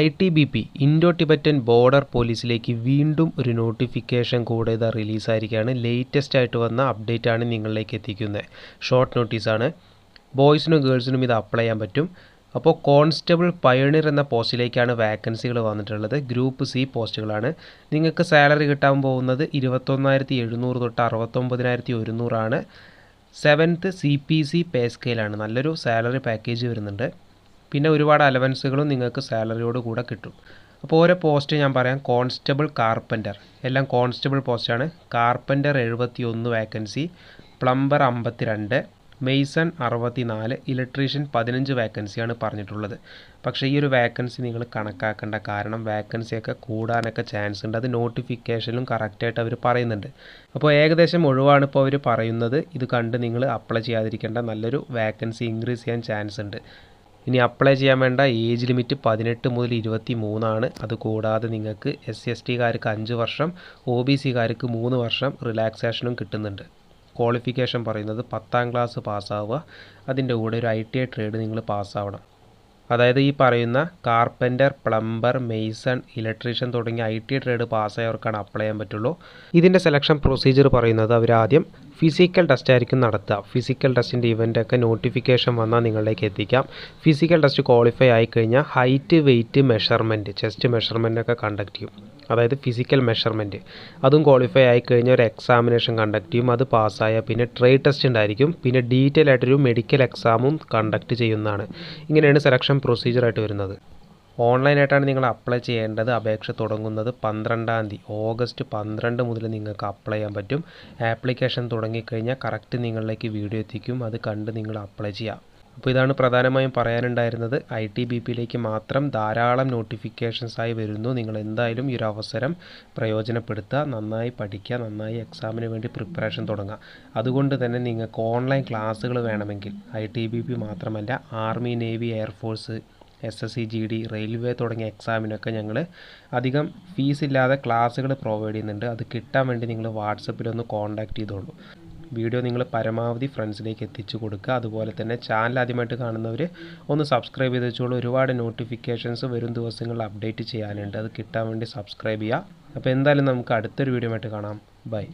I T B P Indo Tibetan border പോലീസിലേക്ക് വീണ്ടും ഒരു notification കൂടെ ഇത് റിലീസായിരിക്കുകയാണ്. ലേറ്റസ്റ്റ് ആയിട്ട് വന്ന അപ്ഡേറ്റ് ആണ് നിങ്ങളിലേക്ക് എത്തിക്കുന്നത്. ഷോർട്ട് നോട്ടീസാണ് ബോയ്സിനും ഗേൾസിനും ഇത് അപ്ലൈ ചെയ്യാൻ പറ്റും. അപ്പോൾ കോൺസ്റ്റബിൾ പയണിർ എന്ന പോസ്റ്റിലേക്കാണ് വാക്കൻസികൾ വന്നിട്ടുള്ളത്. ഗ്രൂപ്പ് സി പോസ്റ്റുകളാണ്. നിങ്ങൾക്ക് സാലറി കിട്ടാൻ പോകുന്നത് ഇരുപത്തൊന്നായിരത്തി എഴുന്നൂറ് തൊട്ട് അറുപത്തൊമ്പതിനായിരത്തി ഒരുന്നൂറാണ് seventh C P C pay സ്കെയിലാണ് നല്ലൊരു സാലറി പാക്കേജ് വരുന്നുണ്ട്. പിന്നെ ഒരുപാട് അലവൻസുകളും നിങ്ങൾക്ക് സാലറിയോട് കൂടെ കിട്ടും. അപ്പോൾ ഓരോ പോസ്റ്റ് ഞാൻ പറയാം. Constable carpenter. എല്ലാം കോൺസ്റ്റബിൾ പോസ്റ്റാണ്. കാർപ്പന്റർ എഴുപത്തി ഒന്ന് വേക്കൻസി പ്ലംബർ അമ്പത്തിരണ്ട് മെയ്സൺ അറുപത്തി നാല് ഇലക്ട്രീഷ്യൻ പതിനഞ്ച് വേക്കൻസിയാണ് പറഞ്ഞിട്ടുള്ളത്. പക്ഷേ ഈ ഒരു വേക്കൻസി നിങ്ങൾ കണക്കാക്കേണ്ട കാരണം വേക്കൻസിയൊക്കെ കൂടാനൊക്കെ ചാൻസ് ഉണ്ട്. അത് നോട്ടിഫിക്കേഷനിലും കറക്റ്റായിട്ട് അവർ പറയുന്നുണ്ട്. അപ്പോൾ ഏകദേശം ഒഴിവാണ് ഇപ്പോൾ അവർ പറയുന്നത്. ഇത് കണ്ട് നിങ്ങൾ അപ്ലൈ ചെയ്യാതിരിക്കേണ്ട നല്ലൊരു വേക്കൻസി ഇൻക്രീസ് ചെയ്യാൻ ചാൻസ് ഉണ്ട്. ഇനി അപ്ലൈ ചെയ്യാൻ വേണ്ട ഏജ് ലിമിറ്റ് പതിനെട്ട് മുതൽ ഇരുപത്തി മൂന്നാണ് അതുകൂടാതെ നിങ്ങൾക്ക് എസ് സി എസ് ടിക്കാർക്ക് അഞ്ച് വർഷം ഒ ബി സിക്കാർക്ക് മൂന്ന് വർഷം റിലാക്സേഷനും കിട്ടുന്നുണ്ട്. ക്വാളിഫിക്കേഷൻ പറയുന്നത് പത്താം ക്ലാസ് പാസ്സാവുക അതിന്റെ കൂടെ ഒരു ഐ ടി ഐ ട്രേഡ് നിങ്ങൾ പാസ്സാവണം അതായത് ഈ പറയുന്ന കാർപ്പന്റർ പ്ലംബർ മെയ്സൺ ഇലക്ട്രീഷ്യൻ തുടങ്ങിയ ഐ ടി ട്രേഡ് പാസ്സായവർക്കാണ് അപ്ലൈ ചെയ്യാൻ പറ്റുള്ളൂ. ഇതിന്റെ സെലക്ഷൻ പ്രൊസീജിയർ പറയുന്നത് അവർ ആദ്യം ഫിസിക്കൽ ടെസ്റ്റ് ആയിരിക്കും നടത്തുക. ഫിസിക്കൽ ടെസ്റ്റിന്റെ ഇവന്റൊക്കെ നോട്ടിഫിക്കേഷൻ വന്നാൽ നിങ്ങളിലേക്ക് എത്തിക്കാം. ഫിസിക്കൽ ടെസ്റ്റ് ക്വാളിഫൈ ആയിക്കഴിഞ്ഞാൽ ഹൈറ്റ് വെയ്റ്റ് മെഷർമെന്റ് ചെസ്റ്റ് മെഷർമെന്റൊക്കെ കണ്ടക്ട് ചെയ്യും. അതായത് ഫിസിക്കൽ മെഷർമെന്റ് അതും ക്വാളിഫൈ ആയി കഴിഞ്ഞാൽ ഒരു എക്സാമിനേഷൻ കണ്ടക്ട് ചെയ്യും. അത് പാസ്സായാൽ പിന്നെ ട്രേഡ് ടെസ്റ്റ് ഉണ്ടായിരിക്കും. പിന്നെ ഡീറ്റെയിൽ ആയിട്ടൊരു മെഡിക്കൽ എക്സാമും കണ്ടക്ട് ചെയ്യുന്നതാണ്. ഇങ്ങനെയാണ് സെലക്ഷൻ പ്രൊസീജിയറായിട്ട് വരുന്നത്. ഓൺലൈനായിട്ടാണ് നിങ്ങൾ അപ്ലൈ ചെയ്യേണ്ടത്. അപേക്ഷ തുടങ്ങുന്നത് പന്ത്രണ്ടാം തീയതി. ഓഗസ്റ്റ് പന്ത്രണ്ട് മുതൽ നിങ്ങൾക്ക് അപ്ലൈ ചെയ്യാൻ പറ്റും. ആപ്ലിക്കേഷൻ തുടങ്ങിക്കഴിഞ്ഞാൽ കറക്റ്റ് നിങ്ങളിലേക്ക് വീഡിയോ എത്തിക്കും. അത് കണ്ട് നിങ്ങൾ അപ്ലൈ ചെയ്യാം. അപ്പോൾ ഇതാണ് പ്രധാനമായും പറയാനുണ്ടായിരുന്നത്. ഐ ടി ബി പിയിലേക്ക് മാത്രം ധാരാളം നോട്ടിഫിക്കേഷൻസായി വരുന്നു. നിങ്ങൾ എന്തായാലും ഈ ഒരു അവസരം പ്രയോജനപ്പെടുത്തുക നന്നായി പഠിക്കുക നന്നായി എക്സാമിന് വേണ്ടി പ്രിപ്പറേഷൻ തുടങ്ങുക. അതുകൊണ്ട് തന്നെ നിങ്ങൾക്ക് ഓൺലൈൻ ക്ലാസ്സുകൾ വേണമെങ്കിൽ ഐ ടി ബി പി മാത്രമല്ല army navy air force S S C G D railway തുടങ്ങിയ എക്സാമിനൊക്കെ ഞങ്ങൾ അധികം ഫീസ് ഇല്ലാതെ ക്ലാസ്സുകൾ പ്രൊവൈഡ് ചെയ്യുന്നുണ്ട്. അത് കിട്ടാൻ വേണ്ടി നിങ്ങൾ വാട്സപ്പിലൊന്ന് കോൺടാക്റ്റ് ചെയ്തോളൂ. വീഡിയോ നിങ്ങൾ പരമാവധി ഫ്രണ്ട്സിലേക്ക് എത്തിച്ചു കൊടുക്കുക. അതുപോലെ തന്നെ ചാനൽ ആദ്യമായിട്ട് കാണുന്നവർ ഒന്ന് സബ്സ്ക്രൈബ് ചെയ്ത് വെച്ചോളൂ. ഒരുപാട് നോട്ടിഫിക്കേഷൻസ് വരും ദിവസങ്ങളിൽ അപ്ഡേറ്റ് ചെയ്യാനുണ്ട്. അത് കിട്ടാൻ വേണ്ടി സബ്സ്ക്രൈബ് ചെയ്യുക. അപ്പോൾ എന്തായാലും നമുക്ക് അടുത്തൊരു വീഡിയോ ആയിട്ട് കാണാം. ബൈ